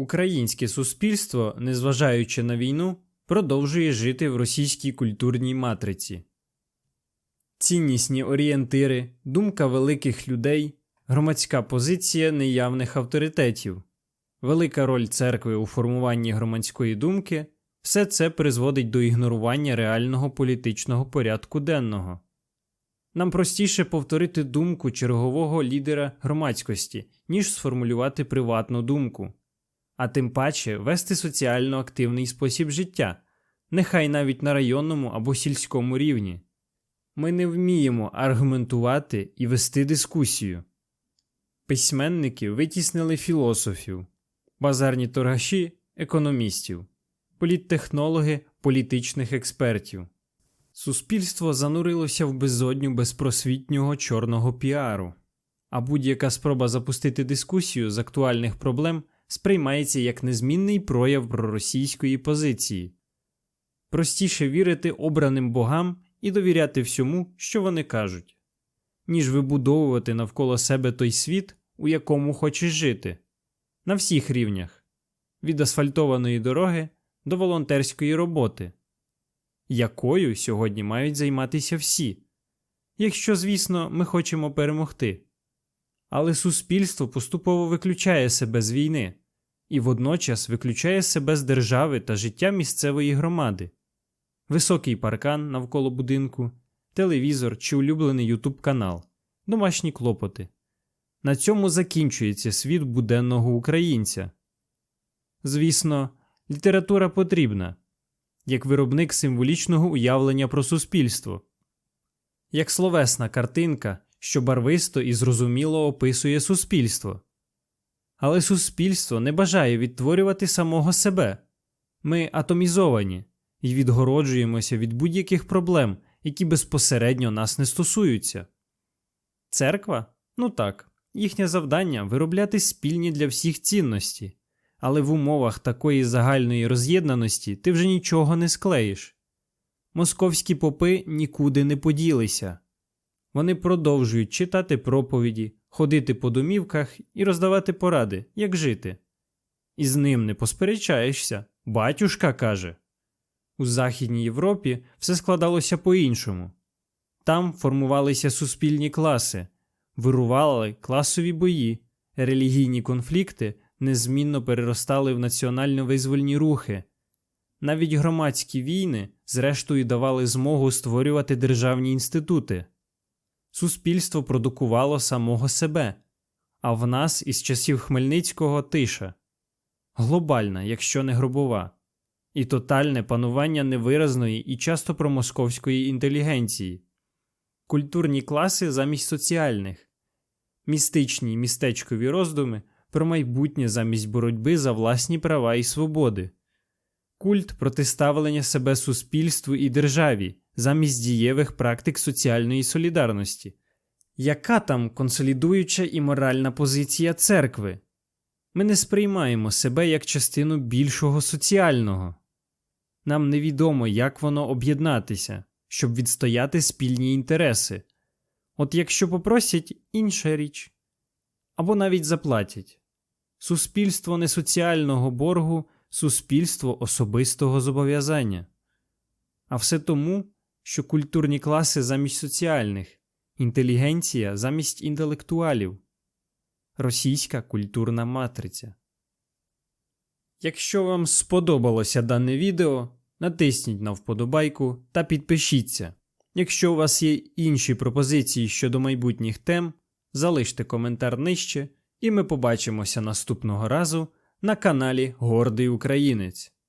Українське суспільство, незважаючи на війну, продовжує жити в російській культурній матриці. Ціннісні орієнтири, думка великих людей, громадська позиція неявних авторитетів, велика роль церкви у формуванні громадської думки все це призводить до ігнорування реального політичного порядку денного. Нам простіше повторити думку чергового лідера громадськості, ніж сформулювати приватну думку, а тим паче вести соціально активний спосіб життя, нехай навіть на районному або сільському рівні. Ми не вміємо аргументувати і вести дискусію. Письменники витіснили філософів, базарні торгаші економістів, політтехнологи політичних експертів. Суспільство занурилося в безодню безпросвітнього чорного піару, а будь-яка спроба запустити дискусію з актуальних проблем сприймається як незмінний прояв проросійської позиції. Простіше вірити обраним богам і довіряти всьому, що вони кажуть, ніж вибудовувати навколо себе той світ, у якому хочеш жити, на всіх рівнях від асфальтованої дороги до волонтерської роботи якою сьогодні мають займатися всі, якщо, звісно, ми хочемо перемогти. Але суспільство поступово виключає себе з війни і водночас виключає себе з держави та життя місцевої громади, високий паркан навколо будинку, телевізор чи улюблений Ютуб канал, домашні клопоти. На цьому закінчується світ буденного українця. Звісно, література потрібна як виробник символічного уявлення про суспільство, як словесна картинка, що барвисто і зрозуміло описує суспільство. Але суспільство не бажає відтворювати самого себе ми атомізовані і відгороджуємося від будь-яких проблем, які безпосередньо нас не стосуються. Церква ну так, їхнє завдання виробляти спільні для всіх цінності але в умовах такої загальної роз'єднаності ти вже нічого не склеїш. Московські попи нікуди не поділися. Вони продовжують читати проповіді, ходити по домівках і роздавати поради, як жити. І з ним не посперечаєшся, батюшка каже. У Західній Європі все складалося по-іншому. Там формувалися суспільні класи, вирували класові бої, релігійні конфлікти незмінно переростали в національно-визвольні рухи. Навіть громадські війни, зрештою, давали змогу створювати державні інститути. Суспільство продукувало самого себе, а в нас із часів Хмельницького тиша. Глобальна, якщо не гробова, і тотальне панування невиразної і часто промосковської інтелігенції, культурні класи замість соціальних, містичні містечкові роздуми про майбутнє замість боротьби за власні права і свободи, культ протиставлення себе суспільству і державі замість дієвих практик соціальної солідарності. Яка там консолідуюча і моральна позиція церкви? Ми не сприймаємо себе як частину більшого соціального. Нам невідомо, як воно об'єднатися, щоб відстояти спільні інтереси. От якщо попросять інша річ або навіть заплатять суспільство не соціального боргу, суспільство особистого зобов'язання. А все тому, що культурні класи замість соціальних, інтелігенція замість інтелектуалів, російська культурна матриця. Якщо вам сподобалося дане відео, натисніть на вподобайку та підпишіться. Якщо у вас є інші пропозиції щодо майбутніх тем, залиште коментар нижче і ми побачимося наступного разу на каналі Гордий Українець.